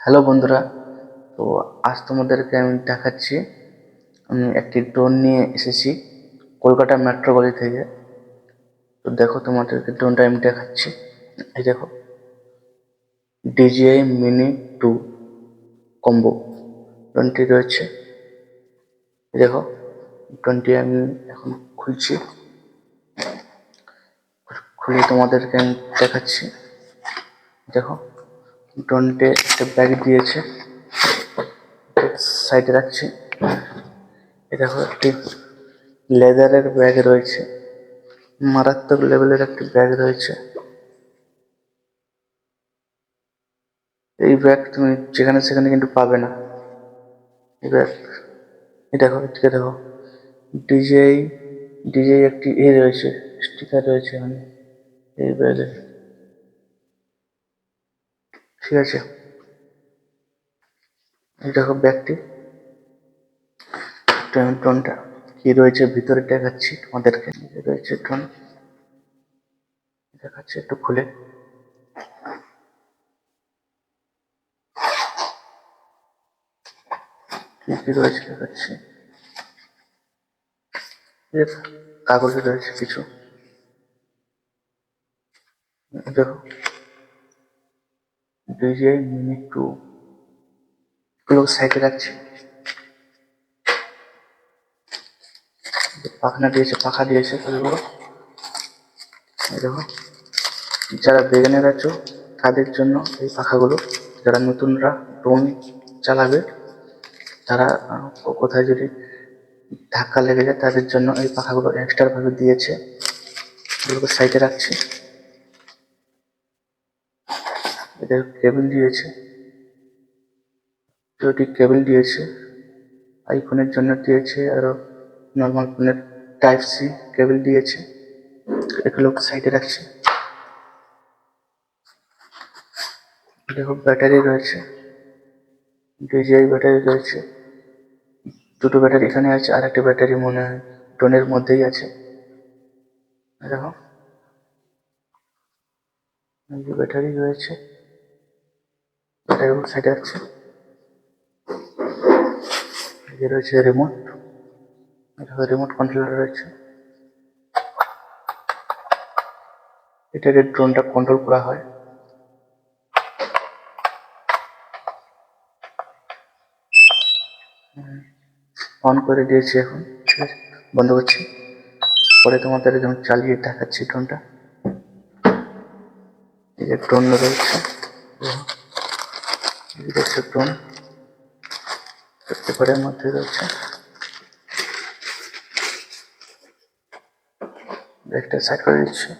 Hello বন্ধুরা, তো আজ তোমাদেরকে আমি দেখাচ্ছি, আমি একটি ড্রোন নিয়ে এসেছি কলকাতা মেট্রো গলি থেকে। তো দেখো তোমাদেরকে ড্রোনটা আমি দেখাচ্ছি। এই দেখো ডিজিআই মিনি টু কম্বো ড্রোনটি রয়েছে। দেখো ড্রোনটি আমি এখন খুলছি। খুলে তোমাদেরকে আমি দেখাচ্ছি। দেখো ড্রোনটে একটা ব্যাগ দিয়েছে। সাইডে রাখছি। দেখো, একটি লেদারের ব্যাগ রয়েছে। মারাত্মক লেভেলের একটি ব্যাগ রয়েছে। এই ব্যাগ তুমি যেখানে সেখানে কিন্তু পাবে না। এই ব্যাগ এই দেখো, এদিকে দেখো। ডিজেই ডিজে একটি এ রয়েছে স্টিকার রয়েছে এখানে। এই ব্যাগে ঠিক আছে। দেখো ব্যাগটি ট্রনটা কি রয়েছে ভিতরে দেখাচ্ছি তোমাদেরকে। রয়েছে ট্রন দেখাচ্ছি একটু খুলে। কি কি রয়েছে দেখাচ্ছি। কাগজে রয়েছে কিছু। দেখো। DJ mini two. এগুলো সাইডে রাখছি। পাখনা দিয়েছে, পাখা দিয়েছে এই দেখো, যারা বেগানের আছো, তাদের জন্য এই পাখাগুলো, যারা নতুনরা ড্রোন চালাবে, তারা কোথায় যদি ধাক্কা লেগে যায়, তাদের জন্য এই পাখাগুলো এক্সট্রা ভাবে দিয়েছে। এগুলোকে সাইডে রাখছি। এদের কেবল দিয়েছে। দুটি কেবল দিয়েছে। আইফোনের জন্য দিয়েছে আরও নর্মাল ফোনের টাইপ সি কেবল দিয়েছে। এগুলো সাইডে রাখছে। দেখো ব্যাটারি রয়েছে। ডিজিআই ব্যাটারি রয়েছে। দুটো ব্যাটারি এখানে আছে আর একটা ব্যাটারি মনে হয় ড্রোনের মধ্যেই আছে। দেখো। ব্যাটারি রয়েছে। ব্যাটারি সাইডে আছে এই রয়েছে রিমোট এটা রিমোট কন্ট্রোলার রয়েছে। এটাকে ড্রোনটা কন্ট্রোল করা হয়। অন করে দিয়েছি এখন, ঠিক আছে? বন্ধ করছি। পরে তোমাদের যখন চালিয়ে দেখাচ্ছি ড্রোনটা এই যে ড্রোন রয়েছে। ড্রোন পেপারের মধ্যে রয়েছে। একটা সাইড করে দিচ্ছি।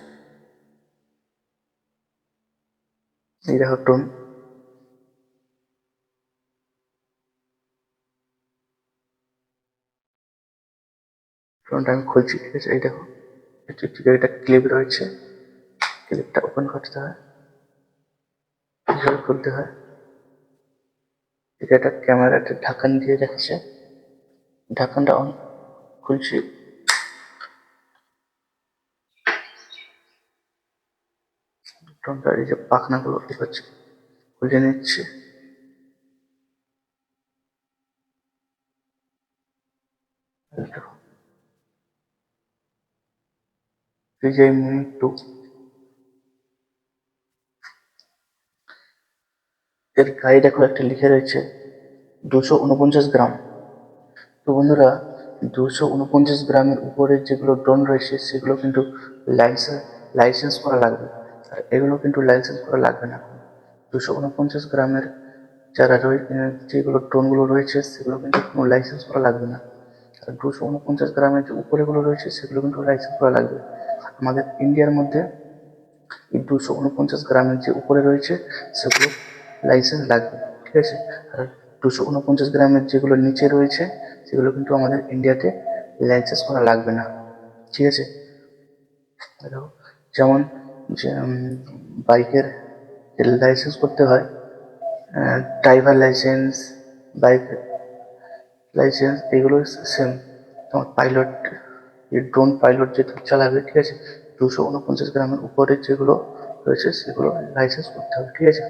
এই দেখো ড্রোন ড্রোনটা আমি খুলছি, ঠিক আছে? এই দেখো, একটা ক্লিপ রয়েছে। ক্লিপটা ওপেন করতে হয় খুলতে হয়। এটা একটা ক্যামেরা একটা ঢাকন দিয়ে রাখছে ঢাকনটা অন, খুলছি। এই যে পাখনাগুলো কি হচ্ছে, খুলে নিচ্ছে। এই দেখো বিজয় মিনি টু এর গায়ে দেখো একটা লিখে রয়েছে দুশো উনপঞ্চাশ গ্রাম। তো বন্ধুরা, দুশো উনপঞ্চাশ গ্রামের উপরে যেগুলো ড্রোন রয়েছে, সেগুলো কিন্তু লাইসেন্স লাইসেন্স করা লাগবে। আর এগুলো কিন্তু লাইসেন্স করা লাগবে না দুশো উনপঞ্চাশ গ্রামের যারা রয়ে যেগুলো ড্রোনগুলো রয়েছে, সেগুলো কিন্তু কোনো লাইসেন্স করা লাগবে না। আর দুশো উনপঞ্চাশ গ্রামের যে উপরেগুলো রয়েছে, সেগুলো কিন্তু লাইসেন্স করা লাগবে। আমাদের ইন্ডিয়ার মধ্যে এই দুশো উনপঞ্চাশ গ্রামের যে উপরে রয়েছে, সেগুলো লাইসেন্স লাগবে। ঠিক আছে? আর দুশো উনপঞ্চাশ গ্রামের যেগুলো নিচে রয়েছে, সেগুলো কিন্তু আমাদের ইন্ডিয়াতে লাইসেন্স করা লাগবে না। ঠিক আছে? যেমন যে বাইকের লাইসেন্স করতে হয় ড্রাইভার লাইসেন্স বাইক লাইসেন্স এগুলো সেম তোমার পাইলট ড্রোন পাইলট যেটা চালাবে, ঠিক আছে? দুশো উনপঞ্চাশ গ্রামের উপরে যেগুলো রয়েছে, সেগুলো লাইসেন্স করতে হবে। ঠিক আছে?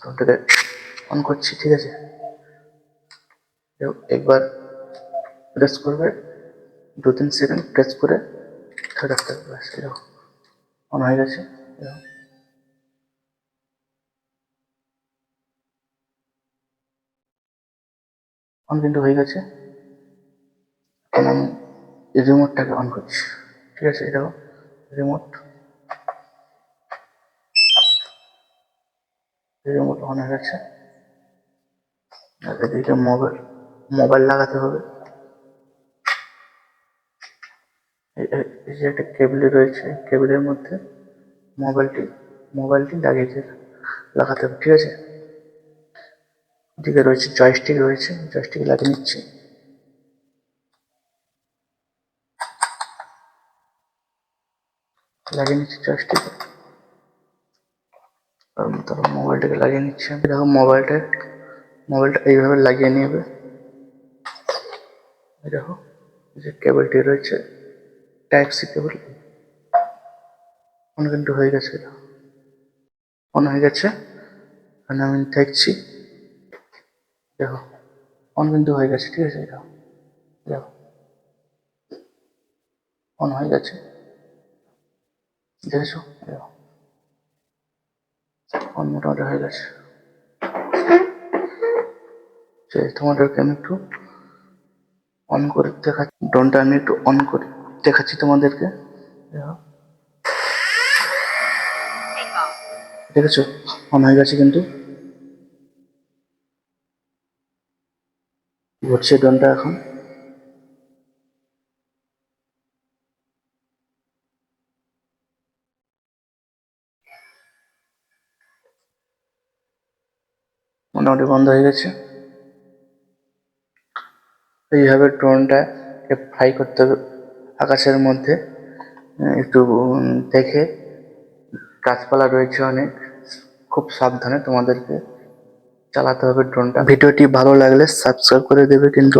ড্রোনটাকে অন করছি, ঠিক আছে? একবার প্রেস করবে, দু তিন সেকেন্ড প্রেস করে ধরে রাখতে হবে ব্যাস অন হয়ে গেছে অন কিন্তু হয়ে গেছে। এখন আমি রিমোটটাকে অন করছি, ঠিক আছে? দেখো রিমোট রিমোট অন হয়ে গেছে আর এদিকে মোবাইল মোবাইল লাগাতে হবে। এই- যে একটা কেবল রয়েছে, কেবলের মধ্যে মোবাইলটি মোবাইলটি লাগিয়ে লাগাতে হবে, ঠিক আছে? এদিকে রয়েছে জয়স্টিক রয়েছে জয়স্টিক লাগিয়ে নিচ্ছি। লাগিয়ে নিচ্ছি জয়স্টিক তারপর মোবাইলটাকে লাগিয়ে নিচ্ছি। দেখো মোবাইলটা মোবাইলটা এইভাবে লাগিয়ে নেবে। দেখো যে কেবলটি রয়েছে টাইপ সি কেবল। অন কিন্তু হয়ে গেছে। অন হয়ে গেছে। এখানে আমি দেখছি। দেখো, অন কিন্তু হয়ে গেছে, ঠিক আছে? দেখো দেখো। অন হয়ে গেছে। দেখেছ? দেখো। অন মোটামুটি হয়ে গেছে। যে তোমাদেরকে আমি একটু অন করে দেখাচ্ছি। ড্রোনটা আমি একটু অন করে দেখাচ্ছি তোমাদেরকে। দেখেছ? অন হয়ে গেছে কিন্তু। ঘুরছে ড্রোনটা এখন। মোটামুটি বন্ধ হয়ে গেছে। এইভাবে ড্রোনটাকে ফ্রাই করতে হবে আকাশের মধ্যে। একটু দেখে গাছপালা রয়েছে অনেক। খুব সাবধানে তোমাদেরকে চালাতে হবে ড্রোনটা। ভিডিওটি ভালো লাগলে সাবস্ক্রাইব করে দেবে কিন্তু